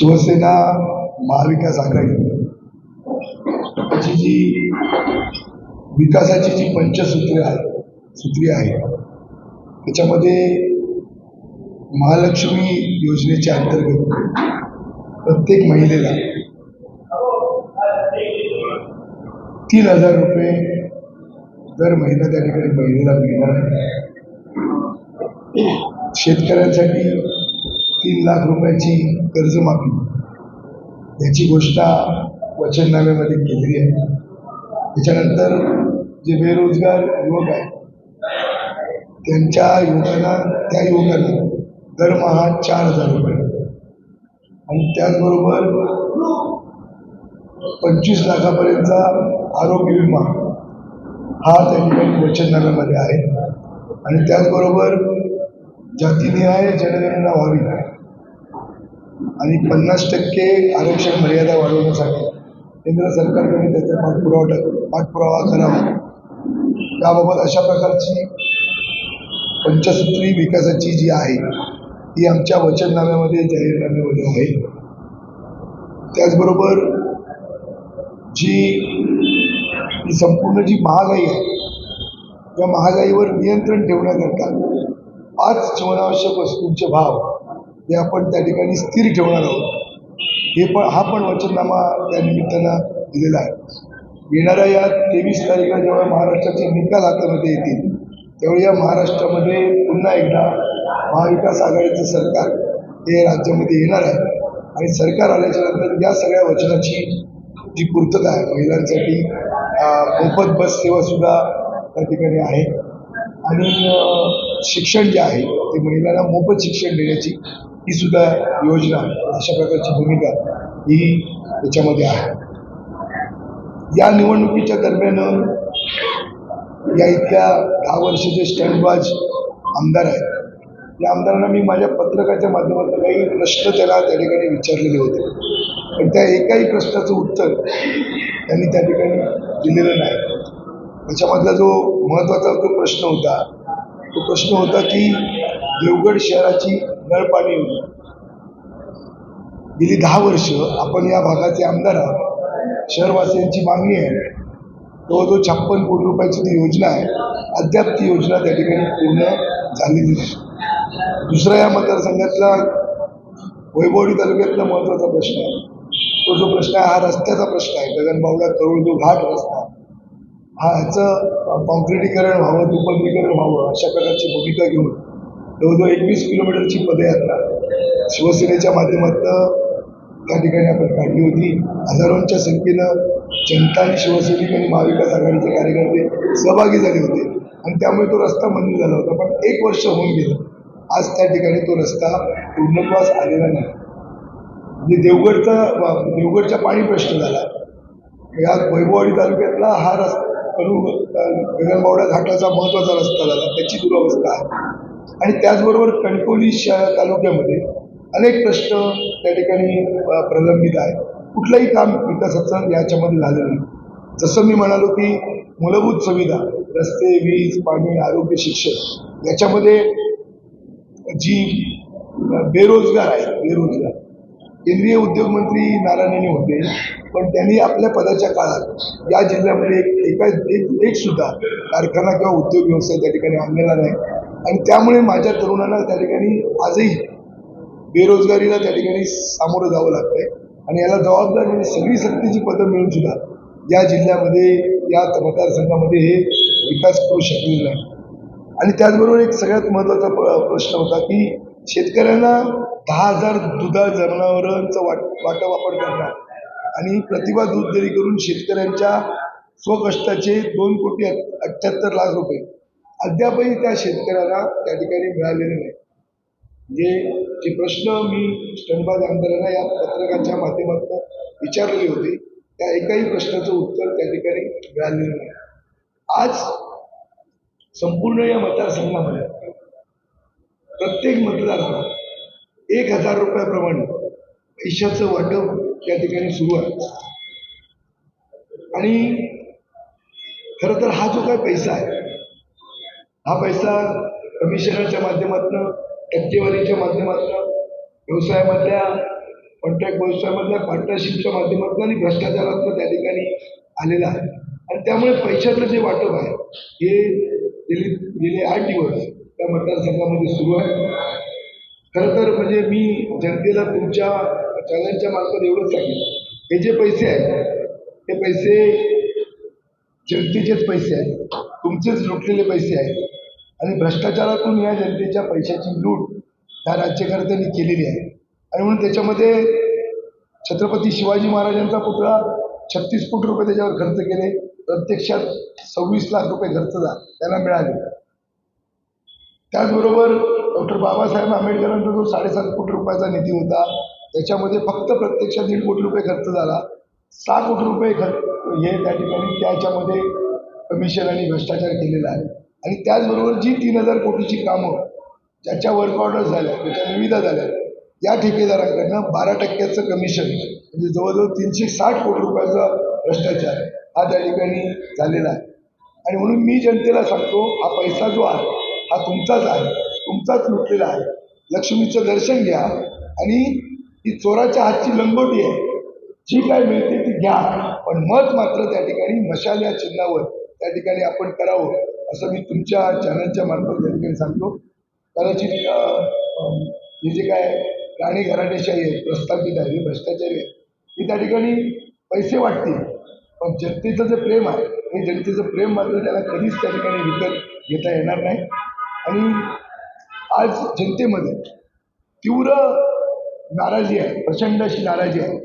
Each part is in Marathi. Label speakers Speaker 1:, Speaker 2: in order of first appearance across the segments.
Speaker 1: शिवसेना महाविकास आघाडी. जी विकासाची जी पंचसूत्रे आहे सूत्री आहे त्याच्यामध्ये महालक्ष्मी योजनेच्या अंतर्गत प्रत्येक महिलेला तीन हजार रुपये दर महिना त्या ठिकाणी महिलेला मिळणार आहे. शेतकऱ्यांसाठी तीन लाख रुपयाची कर्जमाफी. याची घोषणा वचननाम्यामध्ये केलेली आहे. त्याच्यानंतर जे बेरोजगार युवक आहेत त्यांच्या युवकांना त्या युवकांना दरमहा चार हजार रुपये. आणि त्याचबरोबर पंचवीस लाखापर्यंतचा आरोग्य विमा हा त्या ठिकाणी वचननाम्यामध्ये आहे. आणि त्याचबरोबर जातीनिहाय जनगणना व्हावी. आणि पन्नास टक्के आरक्षण मर्यादा वाढवण्यासाठी केंद्र सरकारकडे त्याचा पाठपुरावा पाठपुरावा करावा. त्याबाबत अशा प्रकारची पंचसूत्री विकासाची जी आहे ती आमच्या वचननाम्यामध्ये जाहीरनाम्यामध्ये आहे. त्याचबरोबर जी ही संपूर्ण जी महागाई आहे त्या महागाईवर नियंत्रण ठेवण्याकरता पाच जीवनावश्यक वस्तूंचे भाव हे आपण त्या ठिकाणी स्थिर ठेवणार आहोत. हे पण हा पण वचननामा त्या निमित्तानं दिलेला आहे. येणाऱ्या या तेवीस तारखेला जेव्हा महाराष्ट्राचे निकाल हातामध्ये येतील त्यावेळी या महाराष्ट्रामध्ये पुन्हा एकदा महाविकास आघाडीचं सरकार हे राज्यामध्ये येणार आहे. आणि सरकार आल्याच्यानंतर या सगळ्या वचनाची जी पूर्तता आहे महिलांसाठी मोफत बस सेवासुद्धा त्या ठिकाणी आहे. आणि शिक्षण जे आहे ते महिलांना मोफत शिक्षण देण्याची ही सुद्धा योजना अशा प्रकारची भूमिका ही त्याच्यामध्ये आहे. या निवडणुकीच्या दरम्यान या इथल्या दहा वर्षाचे स्टँडबाज आमदार आहेत. या आमदारांना मी माझ्या पत्रकाच्या माध्यमातून काही प्रश्न त्याला त्या ठिकाणी विचारलेले होते. पण त्या एकाही प्रश्नाचं उत्तर त्यांनी त्या ठिकाणी दिलेलं नाही. त्याच्यामधला जो महत्त्वाचा जो प्रश्न होता तो प्रश्न होता की देवगड शहराची नळपाणी योजना गेली दहा वर्ष आपण या भागाचे आमदार आहोत. शहरवासियांची मागणी आहे. जवळजवळ छप्पन कोटी रुपयाची ती योजना आहे. अद्याप ती योजना त्या ठिकाणी पूर्ण झालेली नाही. दुसरा या मतदारसंघातला वैभवडी तालुक्यातला महत्त्वाचा प्रश्न आहे. तो जो प्रश्न आहे हा रस्त्याचा प्रश्न आहे. गगनबावडा करोड जो घाट रस्ता हा ह्याचं कॉन्क्रिटीकरण व्हावं दुपदरीकरण व्हावं अशा प्रकारची भूमिका घेऊन जवळजवळ एकवीस किलोमीटरची पदयात्रा शिवसेनेच्या माध्यमातून त्या ठिकाणी आपण काढली होती. हजारोंच्या संख्येनं जनता आणि शिवसैनिक आणि महाविकास आघाडीचे कार्यकर्ते सहभागी झाले होते. आणि त्यामुळे तो रस्ता मंजूर झाला होता. पण एक वर्ष होऊन गेलं. आज त्या ठिकाणी तो रस्ता पूर्णत्वास आलेला नाही. म्हणजे देवगडचा देवगडच्या देवगडचा पाणी प्रश्न झाला. या वैभववाडी तालुक्यातला हा रस्ता करू गगनबावडा घाटाचा महत्त्वाचा रस्ता झाला. त्याची दुरावस्था आहे. आणि त्याचबरोबर कणकवली शहर तालुक्यामध्ये अनेक प्रश्न त्या ठिकाणी प्रलंबित आहे कुठलंही काम विकासाचं याच्यामध्ये झालं नाही. जसं मी म्हणालो की मूलभूत सुविधा रस्ते वीज पाणी आरोग्य शिक्षण याच्यामध्ये जी बेरोजगार आहे बेरोजगार. केंद्रीय उद्योगमंत्री नारायण होते पण त्यांनी आपल्या पदाच्या काळात या जिल्ह्यामध्ये एका एक एक सुद्धा कारखाना किंवा उद्योग व्यवसाय त्या ठिकाणी आणलेला नाही. आणि त्यामुळे माझ्या तरुणांना त्या ठिकाणी आजही बेरोजगारीला त्या ठिकाणी सामोरं जावं लागतंय. आणि याला जबाबदार म्हणजे सगळी सक्तीची पदं मिळून सुद्धा या जिल्ह्यामध्ये या मतदारसंघामध्ये हे विकास करू शकलेले नाही. आणि त्याचबरोबर एक सगळ्यात महत्त्वाचा प्रश्न होता की शेतकऱ्यांना दहा हजार दुधा जनावरांचं वाट वाटा वापर करणार आणि प्रतिभा दूध देरी करून शेतकऱ्यांच्या स्वकष्टाचे दोन कोटी अठ्ठ्याहत्तर लाख रुपये अद्यापही त्या शेतकऱ्याला त्या ठिकाणी मिळालेलं नाही. म्हणजे जे प्रश्न मी स्टंटबाज आमदारांना या पत्रकाच्या माध्यमातून विचारलेले होते त्या एकाही प्रश्नाचं उत्तर त्या ठिकाणी मिळालेलं नाही. आज संपूर्ण या मतदारसंघामध्ये प्रत्येक मतदाराला एक हजार रुपयाप्रमाणे पैशाचं वाटप या ठिकाणी सुरू आहे. आणि खरं तर हा जो काय पैसा आहे हा पैसा कमिशनरच्या माध्यमातून टक्केवारीच्या माध्यमातून व्यवसायामधल्या कॉन्ट्रॅक्ट व्यवसायामधल्या पार्टनरशिपच्या माध्यमातून आणि भ्रष्टाचारातून त्या ठिकाणी आलेला आहे. आणि त्यामुळे पैशाचं जे वाटप आहे हे गेली गेले आठ दिवस त्या मतदारसंघामध्ये सुरू आहे. खरं तर म्हणजे मी जनतेला तुमच्या चॅनलच्या मार्फत एवढंच सांगेन. हे जे पैसे आहेत ते पैसे जनतेचेच पैसे आहेत. तुमचेच लुटलेले पैसे आहेत. आणि भ्रष्टाचारातून या जनतेच्या पैशाची लूट ह्या राज्यकर्त्यांनी केलेली आहे. आणि म्हणून त्याच्यामध्ये छत्रपती शिवाजी महाराजांचा पुतळा छत्तीस कोटी रुपये त्याच्यावर खर्च केले. प्रत्यक्षात सव्वीस लाख रुपये खर्च झाला त्यांना मिळाले. त्याचबरोबर डॉक्टर बाबासाहेब आंबेडकरांचा जो साडेसात कोटी रुपयाचा निधी होता त्याच्यामध्ये फक्त प्रत्यक्षात दीड कोटी रुपये खर्च झाला. सहा कोटी रुपये खर्च हे त्या ठिकाणी त्याच्यामध्ये कमिशन आणि भ्रष्टाचार केलेला आहे. आणि त्याचबरोबर जी तीन हजार कोटीची कामं ज्याच्या वर्क ऑर्डर झाल्या त्याच्या निविदा झाल्या या ठेकेदारांकडनं बारा टक्क्याचं कमिशन म्हणजे जवळजवळ तीनशे साठ कोटी रुपयाचा भ्रष्टाचार हा त्या ठिकाणी झालेला आहे. आणि म्हणून मी जनतेला सांगतो हा पैसा जो आहे हा तुमचाच आहे तुमचाच लुटलेला आहे. लक्ष्मीचं दर्शन घ्या आणि ही चोराच्या हातची लंगोटी आहे. जी काय मिळते ती घ्या. पण मत मात्र त्या ठिकाणी मशाल या चिन्हावर त्या ठिकाणी आपण करावं असं मी तुमच्या चॅनलच्या मार्फत त्या ठिकाणी सांगतो. कदाचित हे जे काय राणी घराणेशाही आहे प्रस्थापित आहे हे भ्रष्टाचारी आहे ही त्या ठिकाणी पैसे वाटतील. पण जनतेचं जे प्रेम आहे हे जनतेचं प्रेम मात्र त्याला कधीच त्या ठिकाणी विकत घेता येणार नाही. आणि आज जनतेमध्ये तीव्र नाराजी आहे प्रचंड अशी नाराजी आहे.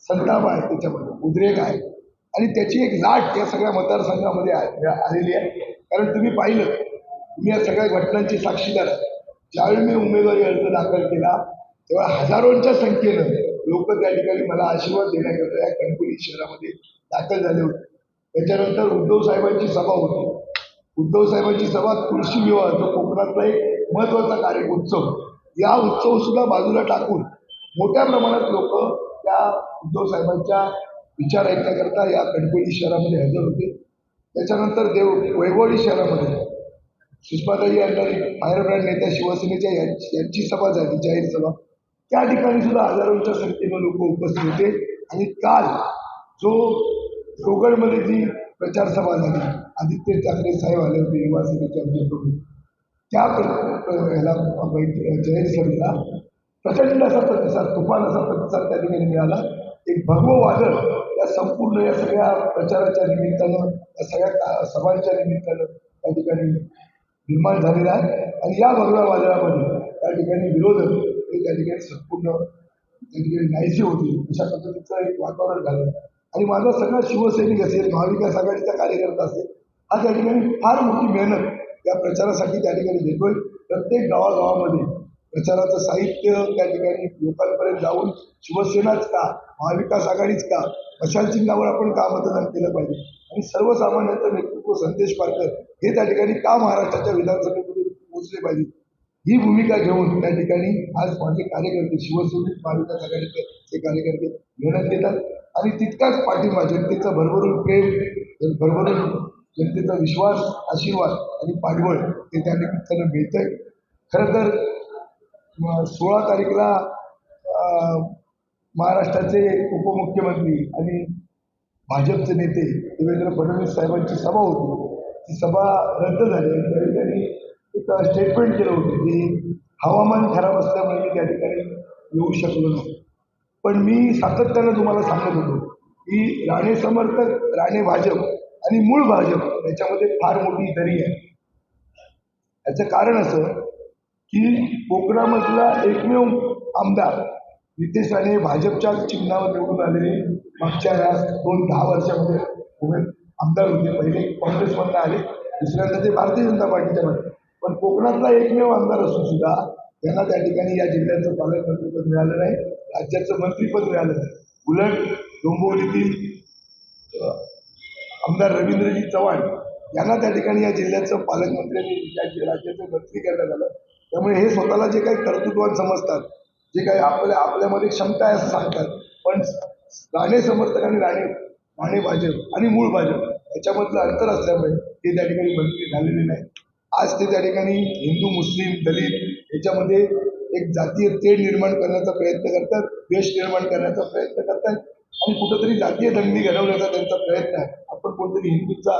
Speaker 1: संताप आहे त्याच्यामध्ये उद्रेक आहे. आणि त्याची एक लाट या सगळ्या मतदारसंघामध्ये आ- आलेली आहे. कारण तुम्ही पाहिलं तुम्ही या सगळ्या घटनांची साक्षीदार ज्यावेळी मी उमेदवारी अर्ज दाखल केला तेव्हा हजारोंच्या संख्येनं लोक त्या ठिकाणी मला आशीर्वाद देण्याकरता या कणकवली शहरामध्ये दाखल झाले होते. त्याच्यानंतर उद्धव साहेबांची सभा होती. उद्धव साहेबांची सभा तुळशी विवाह जो कोकणातला एक महत्त्वाचा कार्य उत्सव या उत्सव सुद्धा बाजूला टाकून मोठ्या प्रमाणात लोक त्या उद्धव साहेबांच्या विचार ऐकण्याकरता या कणकोली शहरामध्ये हजर होते. त्याच्यानंतर देव वैभवडी शहरामध्ये सुषमाताई यांनी फायर ब्रँड नेत्या शिवसेनेच्या यांची यांची सभा झाली जाहीर सभा. त्या ठिकाणी सुद्धा हजारोंच्या संख्येनं लोक उपस्थित होते. आणि काल जो कोकणमध्ये जी प्रचार सभा झाली आदित्य ठाकरे साहेब आले होते युवा सेनेचे आमच्याकडून त्या प्र- ह्याला जाहीर सभेला प्रचंड असा प्रतिसाद तुफान असा प्रतिसाद त्या ठिकाणी मिळाला. एक भगवं वादळ या संपूर्ण या सगळ्या प्रचाराच्या निमित्तानं या सगळ्या का- सभांच्या निमित्तानं त्या ठिकाणी निर्माण झालेला आहे. आणि या भगव्या वादळामध्ये त्या ठिकाणी विरोधक हे त्या ठिकाणी संपूर्ण त्या ठिकाणी नाहीशी होती. अशा पद्धतीचं एक वातावरण झालं. आणि माझा सगळा शिवसैनिक असेल महाविकास आघाडीचा कार्यकर्ता असेल हा त्या ठिकाणी फार मोठी मेहनत या प्रचारासाठी त्या ठिकाणी घेतोय. प्रत्येक गावागावामध्ये प्रचाराचं साहित्य त्या ठिकाणी लोकांपर्यंत जाऊन शिवसेनाच का? महाविकास आघाडीच का? मशाल चिन्हावर आपण का मतदान केलं पाहिजे? आणि सर्वसामान्यांचं नेतृत्व संदेश पारकर हे त्या ठिकाणी का महाराष्ट्राच्या विधानसभेमध्ये पोहोचले पाहिजे? ही भूमिका घेऊन त्या ठिकाणी आज माझे कार्यकर्ते शिवसैनिक महाविकास आघाडीचे कार्यकर्ते मेहनत घेतात आणि तितकाच पाठिंबा जनतेचा भरभरून प्रेम भरभरून जनतेचा विश्वास आशीर्वाद आणि पाठबळ हे त्या निमित्तानं मिळतंय. खरं तर सोळा तारीखला महाराष्ट्राचे उपमुख्यमंत्री आणि भाजपचे नेते देवेंद्र फडणवीस साहेबांची सभा होती. ती सभा रद्द झाली आणि त्यावेळी त्यांनी एक स्टेटमेंट केलं होतं की हवामान खराब असल्यामुळे मी त्या ठिकाणी येऊ शकलो नाही. पण मी सातत्यानं तुम्हाला सांगत होतो की राणे समर्थक राणे भाजप आणि मूळ भाजप याच्यामध्ये फार मोठी दरी आहे. याचं कारण असं की कोकणामधला एकमेव आमदार नितेश राणे भाजपच्या चिन्हावर निवडून आलेले मागच्या दोन दहा वर्षामध्ये उभे आमदार होते. पहिले काँग्रेसमधनं आले दुसऱ्यांदा ते भारतीय जनता पार्टीच्या मध्ये. पण कोकणातला एकमेव आमदार असून सुद्धा त्यांना त्या ठिकाणी या जिल्ह्याचं पालकमंत्रीपद मिळालं नाही राज्याचं मंत्रीपद मिळालं नाही. उलट डोंबिवलीतील आमदार रवींद्रजी चव्हाण यांना त्या ठिकाणी या जिल्ह्याचं पालकमंत्री आणि राज्याचं मंत्री करण्यात आलं. त्यामुळे हे स्वतःला जे काही कर्तृत्वान समजतात जे काही आपल्या आपल्यामध्ये क्षमता आहे असं सांगतात. पण राणे समर्थक आणि राणे राणे भाजप आणि मूळ भाजप याच्यामधलं अंतर असल्यामुळे ते त्या ठिकाणी मंत्री झालेले नाही. आज ते त्या ठिकाणी हिंदू मुस्लिम दलित याच्यामध्ये एक जातीय तेढ निर्माण करण्याचा प्रयत्न करतात द्वेष निर्माण करण्याचा प्रयत्न करतात आणि कुठंतरी जातीय दंगली घडवण्याचा त्यांचा प्रयत्न आहे. आपण कोणतरी हिंदूचा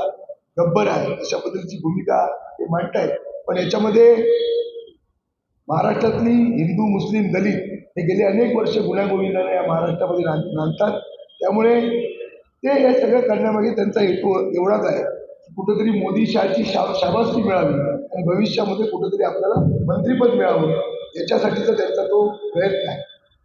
Speaker 1: गब्बर आहे अशा पद्धतीची भूमिका ते मांडतायत. पण याच्यामध्ये महाराष्ट्रातली हिंदू मुस्लिम दलित हे गेले अनेक वर्ष गुण्यागोविंदाने या महाराष्ट्रामध्ये नांद नांदतात त्यामुळे ते हे सगळं करण्यामागे त्यांचा हेतू एवढाच आहे. की कुठंतरी मोदी शाहची शा शाबासकी मिळावी आणि भविष्यामध्ये कुठंतरी आपल्याला मंत्रिपद मिळावं याच्यासाठीचा त्यांचा तो प्रयत्न आहे.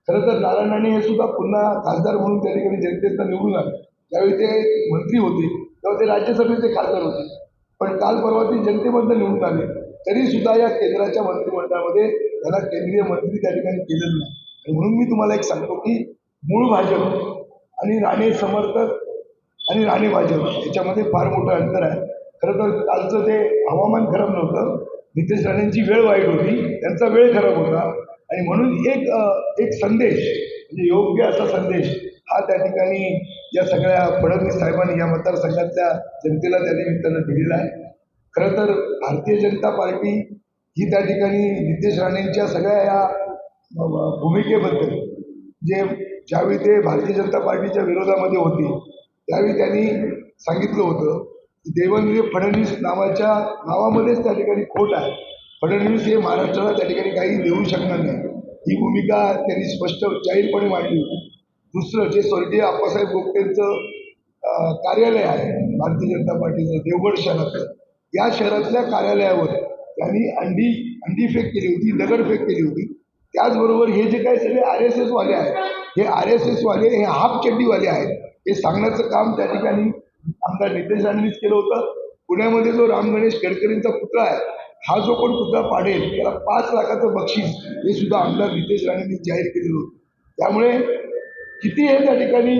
Speaker 1: खरं तर नारायण राणे हे सुद्धा पुन्हा खासदार म्हणून त्या ठिकाणी जनतेचा निवडून आले. त्यावेळी ते मंत्री होते तेव्हा ते राज्यसभेचे खासदार होते. पण काल परवा ते जनतेमधनं निवडून आले. तरी सुद्धा या केंद्राच्या मंत्रिमंडळामध्ये त्याला केंद्रीय मंत्री त्या ठिकाणी केलेलं नाही. आणि म्हणून मी तुम्हाला एक सांगतो की मूळ भाजप आणि राणे समर्थक आणि राणे भाजप याच्यामध्ये फार मोठं अंतर आहे. खरं तर कालचं ते हवामान खराब नव्हतं नितेश राणेंची वेळ वाईट होती त्यांचा वेळ खराब होता. आणि म्हणून एक एक संदेश म्हणजे योग्य असा संदेश हा त्या ठिकाणी या सगळ्या फडणवीस साहेबांनी या मतदारसंघातल्या जनतेला त्या निमित्तानं दिलेला आहे. खरं तर भारतीय जनता पार्टी ही त्या ठिकाणी नितेश राणेंच्या सगळ्या या भूमिकेबद्दल जे ज्यावेळी ते भारतीय जनता पार्टीच्या विरोधामध्ये होते त्यावेळी त्यांनी सांगितलं होतं की देवेंद्र फडणवीस नावाच्या नावामध्येच त्या ठिकाणी खोट आहे. फडणवीस हे महाराष्ट्राला त्या ठिकाणी काही देऊ शकणार नाही. ही भूमिका त्यांनी स्पष्ट जाहीरपणे मांडली होती. दुसरं जे स्वर्गीय आप्पासाहेब गोपटेंचं कार्यालय आहे भारतीय जनता पार्टीचं देवगड शहरातलं या शहरातल्या कार्यालयावर त्यांनी अंडी अंडी फेक केली होती दगडफेक केली होती. त्याचबरोबर हे जे काही सगळे आर एस एसवाले आहेत हे आर एस एसवाले हे हाफ चड्डीवाले आहेत हे सांगण्याचं काम त्या ठिकाणी आमदार नितेश राणेंनीच केलं होतं. पुण्यामध्ये जो राम गणेश गडकरींचा पुतळा आहे हा जो कोण पुतळा पाडेल त्याला पाच लाखाचं बक्षीस हे सुद्धा आमदार नितेश राणेंनी जाहीर केलेलं होतं. त्यामुळे किती हे त्या ठिकाणी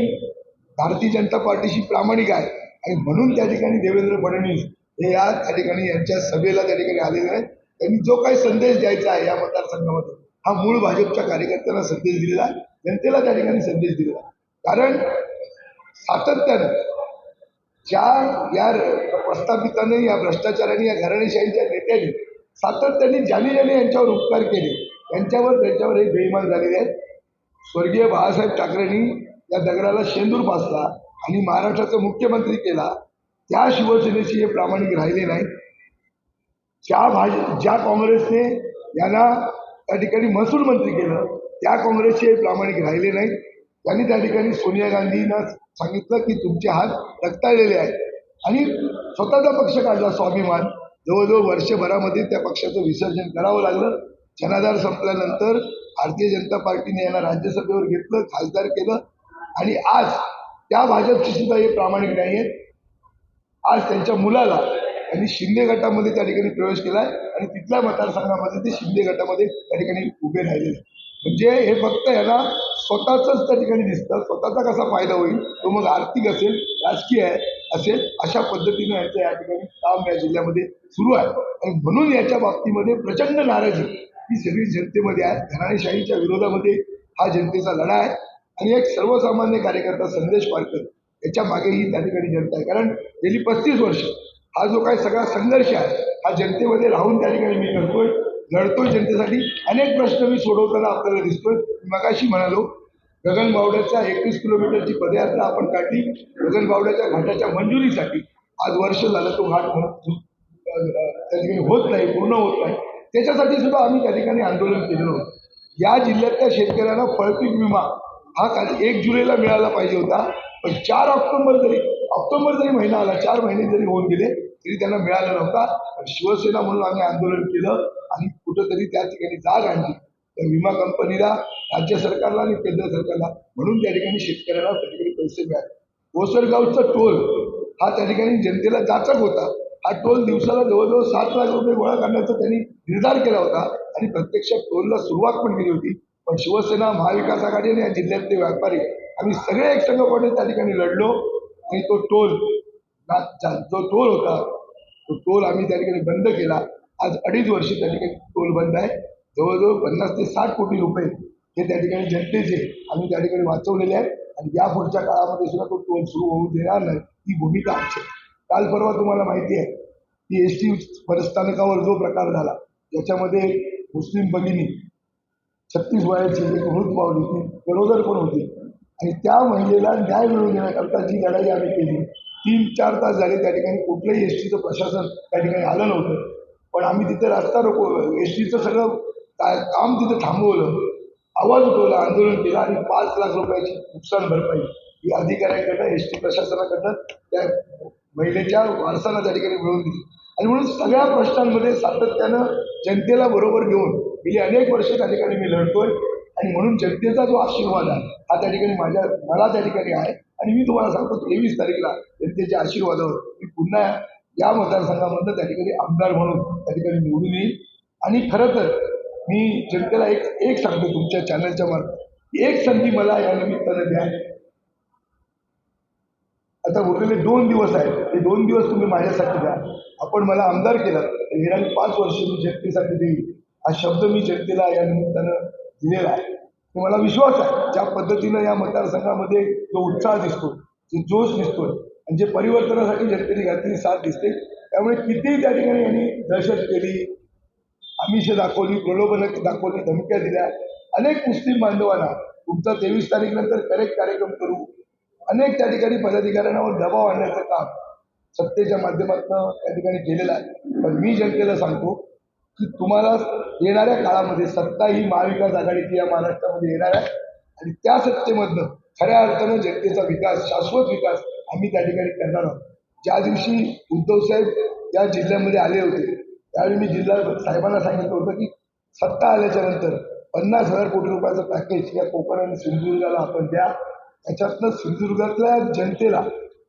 Speaker 1: भारतीय जनता पार्टीशी प्रामाणिक आहे आणि म्हणून त्या ठिकाणी देवेंद्र फडणवीस हे या त्या ठिकाणी यांच्या सभेला त्या ठिकाणी आलेले आहेत. त्यांनी जो काही संदेश द्यायचा आहे या मतदारसंघामध्ये हा मूळ भाजपच्या कार्यकर्त्यांना संदेश दिलेला आहे. जनतेला त्या ठिकाणी संदेश दिलेला आहे. कारण सातत्यानं ज्या या र- प्रस्थापिताने या भ्रष्टाचाराने या घराणेशाहीच्या नेत्याने सातत्याने ज्याने ज्याने यांच्यावर उपकार केले त्यांच्यावर त्यांच्यावर हे बेईमान झालेले आहेत. स्वर्गीय बाळासाहेब ठाकरेंनी या दगडाला शेंदूर पासला आणि महाराष्ट्राचा मुख्यमंत्री केला. त्या शिवसेनेशी हे प्रामाणिक राहिले नाही ज्या भाज ज्या काँग्रेसने यांना त्या ठिकाणी महसूल मंत्री केलं त्या काँग्रेसचे हे प्रामाणिक राहिले नाहीत. त्यांनी त्या ठिकाणी सोनिया गांधींना सांगितलं की तुमचे हात रक्ताळलेले आहेत. आणि स्वतःचा पक्ष काढला स्वाभिमान. जवळजवळ वर्षभरामध्ये त्या पक्षाचं विसर्जन करावं लागलं. जनाधार संपल्यानंतर भारतीय जनता पार्टीने यांना राज्यसभेवर घेतलं खासदार केलं. आणि आज त्या भाजपची सुद्धा हे प्रामाणिक नाही आहेत. आज त्यांच्या मुलाला त्यांनी शिंदे गटामध्ये त्या ठिकाणी प्रवेश केलाय आणि तिथल्या मतदारसंघामध्ये ते शिंदे गटामध्ये त्या ठिकाणी उभे राहिलेले म्हणजे हे फक्त यांना स्वतःच त्या ठिकाणी दिसतं. स्वतःचा कसा फायदा होईल? तो मग आर्थिक असेल राजकीय आहे असेल अशा पद्धतीनं याचं या ठिकाणी काम या जिल्ह्यामध्ये सुरू आहे. आणि म्हणून याच्या बाबतीमध्ये प्रचंड नाराजी ही सगळी जनतेमध्ये आहे. घराणेशाहीच्या विरोधामध्ये हा जनतेचा लढा आहे. आणि एक सर्वसामान्य कार्यकर्ता संदेश पारकर याच्या मागेही त्या ठिकाणी जनता आहे. कारण गेली पस्तीस वर्ष हा जो काही सगळा संघर्ष आहे हा जनतेमध्ये राहून त्या ठिकाणी मी करतोय लढतोय जनतेसाठी. अनेक प्रश्न मी सोडवताना आपल्याला दिसतोय. मगाशी म्हणालो गगनबावड्याच्या एकवीस किलोमीटरची पदयात्रा आपण काढली. गगनबावड्याच्या घाटाच्या मंजुरीसाठी आज वर्ष झालं तो घाट त्या ठिकाणी होत नाही पूर्ण होत नाही. त्याच्यासाठी सुद्धा आम्ही त्या ठिकाणी आंदोलन केलेलं होतं. या जिल्ह्यातल्या शेतकऱ्यांना फळपीक विमा हा एक जुलैला मिळाला पाहिजे होता. पण चार ऑक्टोबर जरी ऑक्टोबर जरी महिना आला चार महिने जरी होऊन गेले तरी त्यांना मिळाला नव्हता. शिवसेना म्हणून आम्ही आंदोलन केलं आणि कुठंतरी त्या ठिकाणी जाग आणली. तर विमा कंपनीला राज्य सरकारला आणि केंद्र सरकारला. म्हणून त्या ठिकाणी शेतकऱ्याला त्या ठिकाणी पैसे मिळाले. ओसरगावचा टोल हा त्या ठिकाणी जनतेला जाचक होता. हा टोल दिवसाला जवळजवळ सात लाख रुपये गोळा करण्याचा त्यांनी निर्धार केला होता आणि प्रत्यक्षात टोलला सुरुवात पण केली होती. पण शिवसेना महाविकास आघाडी आणि या जिल्ह्यातले व्यापारी आम्ही सगळे एकसंघपणे त्या ठिकाणी लढलो. आणि तो टोल ना- जा- जो टोल होता तो टोल आम्ही त्या ठिकाणी बंद केला. आज अडीच वर्ष त्या ठिकाणी टोल बंद आहे. जवळजवळ पन्नास ते साठ कोटी रुपये हे त्या ठिकाणी जनतेचे आम्ही त्या ठिकाणी वाचवलेले आहेत. आणि या पुढच्या काळामध्ये सुद्धा तो टोल सुरू होऊ देणार नाही ही भूमिका आमची आहे. काल परवा तुम्हाला माहिती आहे की एस टी बसस्थानकावर जो प्रकार झाला ज्याच्यामध्ये मुस्लिम भगिनी छत्तीस वयाची एक मृत पावली ती गरोदर पण होती. आणि त्या महिलेला न्याय मिळवून देण्याकरता जी लढाई आम्ही केली तीन चार तास झाले त्या ठिकाणी कुठलंही एस टीचं प्रशासन त्या ठिकाणी आलं नव्हतं. पण आम्ही तिथे रस्ता रोको एस टीचं सगळं काय काम तिथं थांबवलं आवाज उठवला आंदोलन केलं आणि पाच लाख रुपयाची नुकसान भरपाई ही अधिकाऱ्यांकडनं एस टी प्रशासनाकडनं त्या महिलेच्या वारसांना त्या ठिकाणी मिळवून दिली. आणि म्हणून सगळ्या प्रश्नांमध्ये सातत्यानं जनतेला बरोबर घेऊन गेली अनेक वर्ष त्या ठिकाणी मी लढतोय. आणि म्हणून जनतेचा जो आशीर्वाद आहे हा त्या ठिकाणी माझ्या मला त्या ठिकाणी आहे. आणि मी तुम्हाला सांगतो तेवीस तारीखला जनतेच्या आशीर्वादावर मी पुन्हा या मतदारसंघामधनं त्या ठिकाणी आमदार म्हणून त्या ठिकाणी निवडून येईल आणि खरं तर मी जनतेला एक एक सांगतो तुमच्या चॅनलच्या मार्फत. एक संधी मला या निमित्तानं द्या. आता उरलेले दोन दिवस आहेत. ते दोन दिवस तुम्ही माझ्यासाठी द्या. आपण मला आमदार केला तर येणारी पाच वर्ष मी जनतेसाठी देईल हा शब्द मी जनतेला या निमित्तानं दिलेला आहे. मला विश्वास आहे ज्या पद्धतीनं या मतदारसंघामध्ये जो उत्साह दिसतो जो जोश दिसतोय आणि जे परिवर्तनासाठी जनतेने घातलेली साथ दिसते त्यामुळे कितीही त्या ठिकाणी यांनी दहशत केली आमिष दाखवली प्रलोभन दाखवली धमक्या दिल्या अनेक मुस्लिम बांधवांना तुमचा तेवीस तारीख नंतर करेक्ट कार्यक्रम करू अनेक त्या ठिकाणी पदाधिकाऱ्यांवर दबाव आणण्याचं काम सत्तेच्या माध्यमातून त्या ठिकाणी केलेलं आहे. पण मी जनतेला सांगतो की तुम्हाला येणाऱ्या काळामध्ये सत्ता ही महाविकास आघाडीची या महाराष्ट्रामध्ये येणार आहे. आणि त्या सत्तेमधनं खऱ्या अर्थानं जनतेचा विकास शाश्वत विकास आम्ही त्या ठिकाणी करणार आहोत. ज्या दिवशी उद्धव साहेब या जिल्ह्यामध्ये आले होते त्यावेळी मी जिल्हा साहेबांना सांगितलं होतं की सत्ता आल्याच्यानंतर पन्नास हजार कोटी रुपयाचं पॅकेज या कोकण आणि सिंधुदुर्गाला आपण द्या. त्याच्यातनं सिंधुदुर्गातल्या जनतेला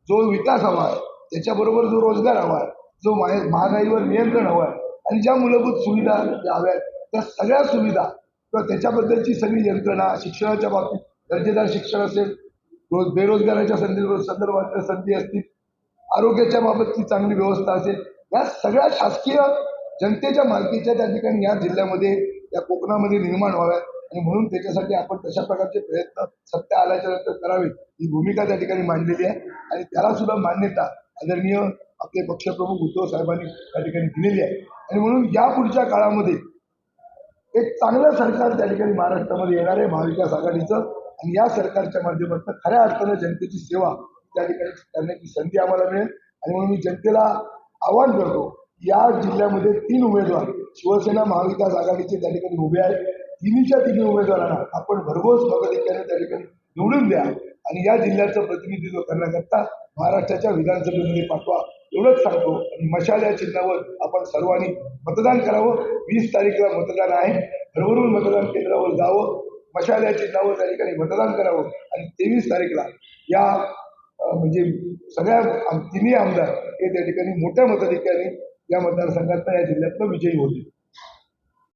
Speaker 1: जो विकास हवा आहे त्याच्याबरोबर जो रोजगार हवा आहे जो महागाईवर नियंत्रण हवं आहे आणि ज्या मूलभूत सुविधा ज्या हव्या आहेत त्या सगळ्या सुविधा किंवा त्याच्याबद्दलची सगळी यंत्रणा शिक्षणाच्या बाबतीत दर्जेदार शिक्षण असेल रोज बेरोजगाराच्या संधी संदर्भातल्या संधी असतील आरोग्याच्या बाबतची चांगली व्यवस्था असेल या सगळ्या शासकीय जनतेच्या मालकीच्या त्या ठिकाणी या जिल्ह्यामध्ये या कोकणामध्ये निर्माण व्हाव्यात. आणि म्हणून त्याच्यासाठी आपण तशा प्रकारचे प्रयत्न सत्ता आल्याच्यानंतर करावेत. ही भूमिका त्या ठिकाणी मांडलेली आहे. आणि त्याला सुद्धा मान्यता आदरणीय आपले पक्षप्रमुख उद्धव साहेबांनी त्या ठिकाणी दिलेली आहे. आणि म्हणून या पुढच्या काळामध्ये एक चांगलं सरकार त्या ठिकाणी महाराष्ट्रामध्ये येणार आहे महाविकास आघाडीचं. आणि या सरकारच्या माध्यमातून खऱ्या अर्थानं जनतेची सेवा त्या ठिकाणी करण्याची संधी आम्हाला मिळेल. आणि म्हणून मी जनतेला आवाहन करतो या जिल्ह्यामध्ये तीन उमेदवार शिवसेना महाविकास आघाडीचे त्या ठिकाणी उभे आहेत. तिन्हीच्या तिन्ही उमेदवारांना आपण भरघोस मताधिक्याने त्या ठिकाणी निवडून द्या. आणि या जिल्ह्याचं प्रतिनिधित्व करण्याकरता महाराष्ट्राच्या विधानसभेमध्ये पाठवा. एवढंच सांगतो. आणि मशाल या चिन्हावर आपण सर्वांनी मतदान करावं. वीस तारीखला मतदान आहे. भरभरून मतदान केंद्रावर जावं. मशाल या चिन्हावर त्या ठिकाणी मतदान करावं. आणि तेवीस तारीखला या म्हणजे सगळ्या आम- तिन्ही आमदार हे त्या ठिकाणी मोठ्या मताधिक्याने या मतदारसंघातनं या जिल्ह्यातनं विजयी होतील.